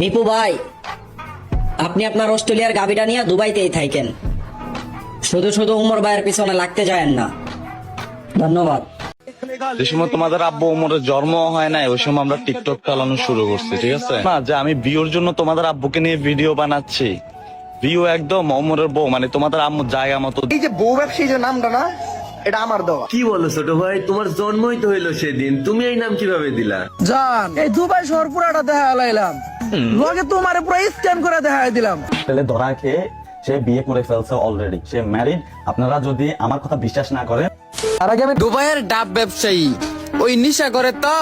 দীপু ভাই আপনি আপনার অস্ট্রেলিয়ার গাবিটা নিয়ে দুবাইতেই থাকেন। শুধু শুধু উমর ভাইয়ের পিছনে লাগতে যায়েন না। ধন্যবাদ। যে সময় তোমাদের আব্বু ওমরের জন্ম হয় নাই ওই সময় আমরা টিকটক চালানো শুরু করছি ঠিক আছে? না যে আমি বিয়ের জন্য তোমাদের আব্বুকে নিয়ে ভিডিও বানাচ্ছি। ভিউ একদম ওমরের বউ মানে তোমাদের আম্মুর জায়গা মতো এই যে বউ ব্যবসায়ী যে নামটা না এটা আমার দেওয়া। কি বলো ছোট ভাই তোমার জন্মই তো হইল সেদিন তুমি এই নাম কীভাবে দিলা? জান এই দুবাই শহর পুরাটা দেখা লাইলাম লগে তোমারে পুরো স্ক্যান করে দেখায় দিলাম। তাহলে ধরা খেয়ে সে বিয়ে করে ফেলছে অলরেডি সে ম্যারিড আপনারা যদি আমার কথা বিশ্বাস না করেন আর আগে আমি দুবাইয়ের ডাব ব্যবসায়ী। ওই নিশা করে তো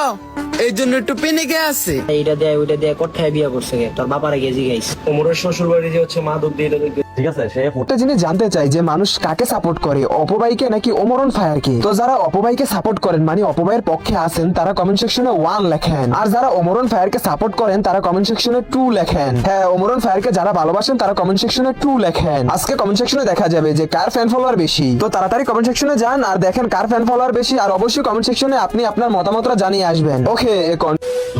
এই জন্য একটু পেনিকে আছে। এইটা দেয় ওইটা দেয় কোথায় বিয়ে করছে গে? তোর বাপারে ওমরের শ্বশুর বাড়ি যে হচ্ছে মাদক দিয়ে ঠিক আছে সে একটা জিনিস জানতে চাই যে মানুষ কাকে সাপোর্ট করে অপবাইকে নাকি ওমরন ফায়ারকে তো যারা অপবাইকে সাপোর্ট করেন মানে অপবাইয়ের পক্ষে আছেন তারা কমেন্ট সেকশনে ওয়ান লেখেন। আর যারা ওমরন ফায়ারকে সাপোর্ট করেন তারা কমেন্ট সেকশনে টু লেখেন। হ্যাঁ ওমরন ফায়ারকে যারা ভালোবাসেন তারা কমেন্ট সেকশনে টু লেখেন। আজকে কমেন্ট সেকশনে দেখা যাবে যে কার ফ্যান ফলোয়ার বেশি। তো তাড়াতাড়ি কমেন্ট সেকশনে যান আর দেখেন কার ফ্যান ফলোয়ার বেশি আর অবশ্যই কমেন্ট সেকশনে আপনি আপনার মতামতটা জানিয়ে আসবেন। ওকে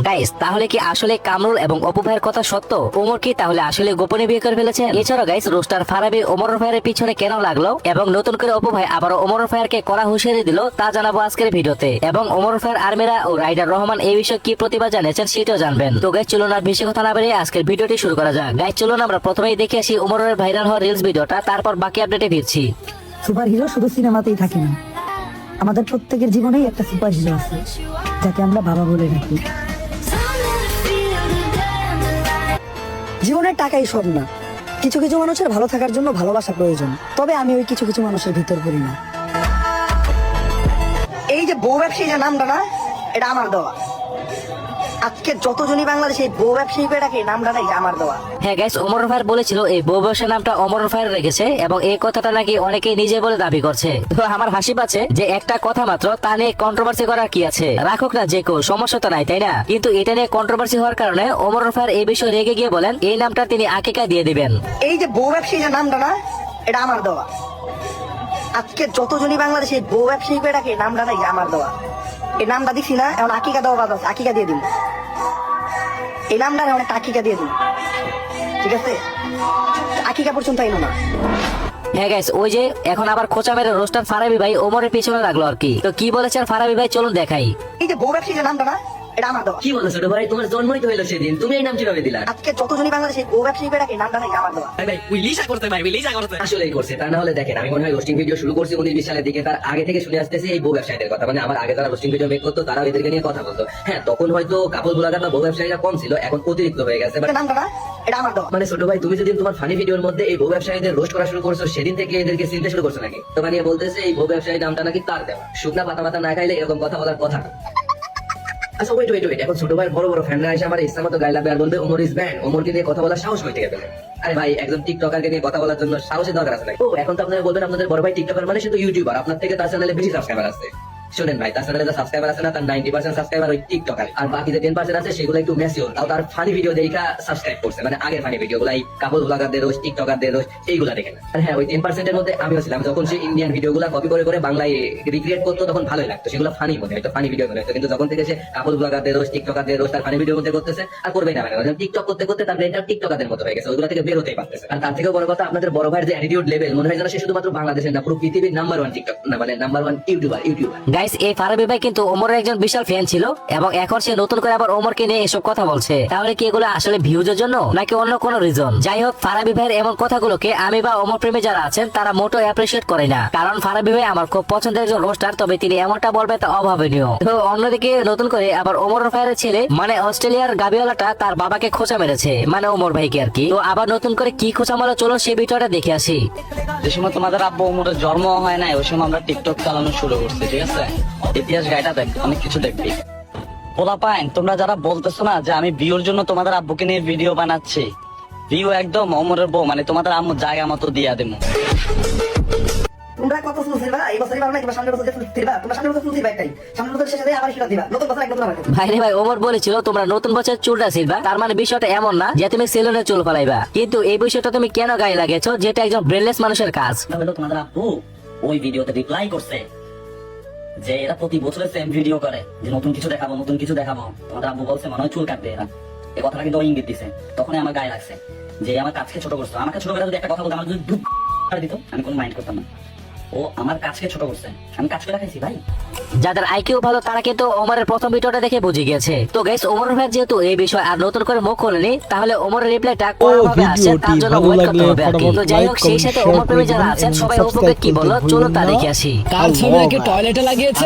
গাইস তাহলে কি আসলে কামরুল এবং অপু ভাইয়ের কথা সত্য? ওমর কি তাহলে আসলে গোপনে বিয়ে করে ফেলেছে? এছাড়াও গাইস রোস্টার ফারাবি ওমর ভাইয়ের পিছনে কেন লাগল? এবং নতুন করে অপু ভাই আবার ওমর ফায়ারকে করা হুঁশিয়ারি দিল তা জানাব আজকের ভিডিওতে। এবং ওমর ফায়ার আর্মিরা ও রাইডার রহমান এই বিষয়ে কি প্রতিবাদ জানিয়েছেন সেটাও জানবেন। তো গাইস চলুন আর বেশি কথা না বেরিয়ে আজকের ভিডিওটি শুরু করা যাক। গাইস চলুন আমরা প্রথমেই দেখে আসি ওমরের ভাইরাল হওয়া রিলস ভিডিওটা তারপর বাকি আপডেটে ফিরছি। সুপার হিরো শুধু সিনেমাতেই থাকে না। আমাদের প্রত্যেকের জীবনেই একটা সুপার হিরো আছে। যাকে আমরা বাবা বলে রাখি জীবনের টাকাই সব না। কিছু কিছু মানুষের ভালো থাকার জন্য ভালোবাসা প্রয়োজন। তবে আমি ওই কিছু কিছু মানুষের ভিতর করি না। এই যে বউ ব্যবসায়ী যে নামটা না, এটা আমার দেওয়া। আজকে যতজনই বাংলাদেশে বউ ব্যবসায়ী করে নামটা নাই আমার দেওয়া। হ্যাঁ গাইস ওমর ফায়ার বলেছিল এই বউ ব্যবসা নামটা অমর ফায়ার রেখেছে এবং এই কথাটা নাকি অনেকেই নিজে বলে দাবি করছে। তো আমার হাসি পাচ্ছে যে একটা কথা মাত্র তা নিয়ে কন্ট্রোভার্সি করার কি আছে? রাখুক না যে কেউ সমস্যা তো নাই তাই না? কিন্তু এটা নিয়ে কন্ট্রোভার্সি হওয়ার কারণে ওমর ফায়ার এই বিষয়ে রেগে গিয়ে বলেন এই নামটা তিনি আকিকা দিয়ে দিবেন। এই যে বউ ব্যবসায়ী যে নামটা না এটা আমার দেওয়া। আজকে যতজনই বাংলাদেশে বউ ব্যবসায়ী এই নামটা নাই আমার দেওয়া। এই নামটা দিছি না এখন আকিকা দেওয়া বাদ আছে আকিকা দিয়ে দিন এই নামটা না অনেক আকিকা দিয়ে দিন ঠিক আছে? আকিকা পর্যন্ত এলো না। হ্যাঁ গাইস ওই যে এখন আবার খোঁচা মেরে রোস্টার ফারাবি ভাই ওমরের পিছনে লাগল আর কি। তো কি বলেছেন ফারাবি ভাই চলুন দেখাই। এই যে বউ ব্যবসায়ী নামটা না এটা আমার দেওয়া কি বলো ছোট ভাই? তোমার জন্মই তো হইল সেদিন। তুমি এই নাম কীভাবে দিলা? আজকে যতজনই বাংলাদেশে বউ ব্যবসায়ী করে ডাকে এই নামটা নাই আমার দেওয়া আসলেই করছে তা না হলে দেখেন আমি মনে হয় রোস্টিং ভিডিও শুরু করছি উনিশ সালের দিকে তার আগে থেকে শুনে আসতেছে এই বউ ব্যবসায়ীদের কথা। মানে আমার আগে যারা রোস্টিং ভিডিও মেক করতো তারা এদেরকে নিয়ে কথা বলতো। হ্যাঁ তখন হয়তো কাপড় গুলাগার বা বউ ব্যবসায়ীরা কম ছিল এখন অতিরিক্ত হয়ে গেছে এই এটা আমার দেওয়া মানে ছোট ভাই তুমি যেদিন তোমার ফানি ভিডিওর মধ্যে এই বউ ব্যবসায়ীদের রোস্ট করা শুরু করছ সেদিন থেকে এদেরকে চিনতে শুরু করছ নাকি? তোমার নিয়ে বলতেছে এই বউ ব্যবসায়ী নামটা নাকি তার দেওয়া। শুকনা পাতা পাতা না খাইলে এরকম কথা বলার কথা না। আচ্ছা ওয়েট ওয়েট ওয়েট এখন ছোট ভাই, বড় বড় ফ্যানরা এসে আমার ইচ্ছা মতো লাগবে আর বলবে ওমর ইজ ব্যান্ড ওমরকে নিয়ে কথা বলার সাহস হইতে গেলে আরে ভাই, একজন টিকটকারকে নিয়ে কথা বলার জন্য সাহসের দরকার আছে? ও, এখন তো আপনারা বলবেন আপনাদের বড় ভাই টিকটকার মানে সে তো ইউটিউবার আপনার থেকে তার চ্যানেলে বেশি সাবস্ক্রাইবার আছে। শুনেন ভাই, তার চ্যানেলে সাবস্ক্রাইবার আছে না, তার নাইনটি পার্সেন্ট সাবস্ক্রাইবার ওই টিকটকার আর বাকি যে টেন পার্সেন্ট আছে, সেগুলো একটু ম্যাসিওর তাও তার ফানি ভিডিও দেখা সাবস্ক্রাইব করছে মানে আগের ফানি ভিডিও গুলাই কাপড় ব্লগারদের রোজ টিকটকারদের রোজ, এইগুলা দেখে আর হ্যাঁ ওই টেন পার্সেন্টের মধ্যে আমিও ছিলাম। যখন সে ইন্ডিয়ান ভিডিও গুলা কপি করে করে বাংলায় রিক্রিয়েট করতো, তখন ভালোই লাগতো। সেগুলো ফানি মনে হয়তো ফানি ভিডিও মনে হতো কিন্তু যখন থেকে সে কাপড় ব্লগারদের রোজ টিকটকারদের রোজ তার ফানি ভিডিও মধ্যে করতেছে, আর করবেই না মানে টিকটক করতে করতে তার ব্রেনটা টিকটকারদের মতো হয়ে গেছে ওগুলো থেকে বেরোতেই পারতেছে আর তার থেকেও বড় কথা, আপনাদের বড় ভাইয়ের যে অ্যাটিটিউড লেভেল মনে হয় যেন সে শুধুমাত্র বাংলাদেশের না, পুরো পৃথিবীর নাম্বার ওয়ান টিকটক না মানে number one YouTuber YouTuber guys এই ফারাবি ভাই কিন্তু ওমরের একজন বিশাল ফ্যান ছিল এবং এখন সে নতুন করে আবার ওমরকে নিয়ে এসব কথা বলছে। তাহলে কি এগুলো আসলে ভিউজের জন্য নাকি অন্য কোনো রিজন যাই হোক, ফারাবি ভাইয়ের এমন কথাগুলোকে আমি বা ওমর প্রেমী যারা আছেন, তারা মোটো অ্যাপ্রিসিয়েট করে না। কারণ ফারাবি ভাই আমার খুব পছন্দের একজন রোস্টার তবে তিনি এমনটা বলবে তা অভাবনীয়। তো অন্যদিকে নতুন করে আবার ওমর ভাইয়ের ছেলে মানে অস্ট্রেলিয়ার গাবিওয়ালাটা তার বাবাকে খোঁচা মেরেছে মানে ওমর ভাইকে আর কি। তো আবার নতুন করে কি খোঁচা মারো চলো সে ভিডিওটা দেখে আসি। যে সময় তোমাদের আব্বু ওমরের জন্ম হয় নাই, ওই সময় আমরা টিকটক চালানো শুরু করছি, ঠিক আছে? ইতিহাস গাইটা দেখ অনেক কিছু দেখবি। পোলা পাইন তোমরা যারা বলতেছো না যে আমি বিয়ের জন্য তোমাদের আব্বুকে নিয়ে ভিডিও বানাচ্ছি ভিউ একদম অমরের বউ মানে তোমাদের আম্মুর জায়গা মতো দিয়া দেবো। তোমরা কত ফুল দিবা এই বছরই পারবে না সামনের বছর দিবা তোমরা সামনের বছর ফুল দিবা একটাই সামনের বছর শেষে আবার সেটা দিবা। নতুন বছর এক নতুন আবার ভাইরে ভাই ওমর বলেছিল তোমরা নতুন বছর চুলটা ছিলবা তার মানে বিষয়টা এমন না যে তুমি সেলুনে চুল ফলাইবা। কিন্তু এই বিষয়টা তুমি কেন গায়ে লাগেছো যেটা একজন ব্রেনলেস মানুষের কাজ। তোমাদের আপু ওই ভিডিওতে রিপ্লাই করছে। যে এরা প্রতি বছরে সেম ভিডিও করে, যে নতুন কিছু দেখাবো, নতুন কিছু দেখাবো। তোমাদের আব্বু বলছে, মনে হয় চুল কাটবে এরা। এই কথাটা কিন্তু ইঙ্গিত দিছে। তখনই আমার গায়ে লাগছে যে, আমার কাজকে ছোট করছ। আমাকে ছোট করে যদি একটা কথা বলতো আমার যদি দুঃখ দিত, আমি কোনো মাইন্ড করতাম না। ও আমার কাছকে ছোট করছে। আমি কাজ করে খাইছি ভাই। যাদের আইকিউ ভালো তারা কিন্তু ওমরের প্রথম ভিডিওটা দেখে বুঝে গেছে তো গাইস ওমর ভাই যেহেতু এই বিষয় আর নতুন করে মুখ খোলেনি তাহলে ওমরের রিপ্লাইটা কোন ভাবে আসছে তার জন্য ওয়েট করতে হবে আর কি। তো যাই হোক সেই সাথে ওমর প্রেমী যারা আছেন সবাই কি বলল চলো তা দেখে আসি। কার ছবি নাকি টয়লেটে লাগিয়েছে?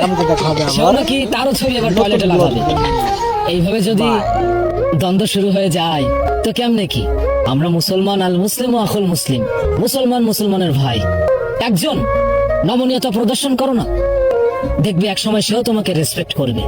সেও নাকি তারও ছবি আবার টয়লেটে লাগাবে? এইভাবে যদি দ্বন্দ্ব শুরু হয়ে যায় তো কেমনে কি? আমরা মুসলমান আল মুসলিম আখুল মুসলিম মুসলমান মুসলমানের ভাই। একজন। নমনীয়তা প্রদর্শন করো না। দেখবে এক সময় সেও তোমাকে রেসপেক্ট করবে।